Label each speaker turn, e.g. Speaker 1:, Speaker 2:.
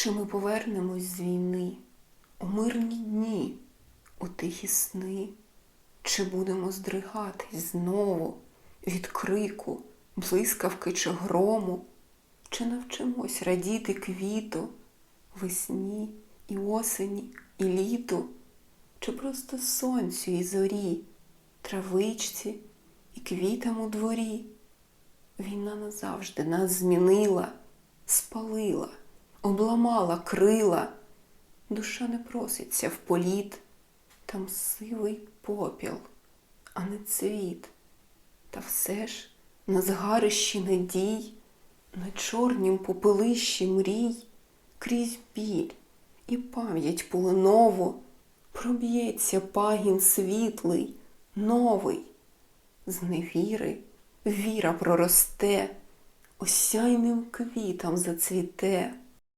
Speaker 1: Чи ми повернемось з війни у мирні дні, у тихі сни? Чи будемо здригатись знову від крику, блискавки чи грому? Чи навчимось радіти квіту, весні і осені, і літу? Чи просто сонцю і зорі, травичці і квітам у дворі? Війна назавжди нас змінила, спалила, обламала крила. Душа не проситься в політ, там сивий попіл, а не цвіт. Та все ж на згарищі надій, на чорнім попелищі мрій, крізь біль і пам'ять полинову проб'ється пагін світлий, новий. З невіри віра проросте, осяйним квітам зацвіте.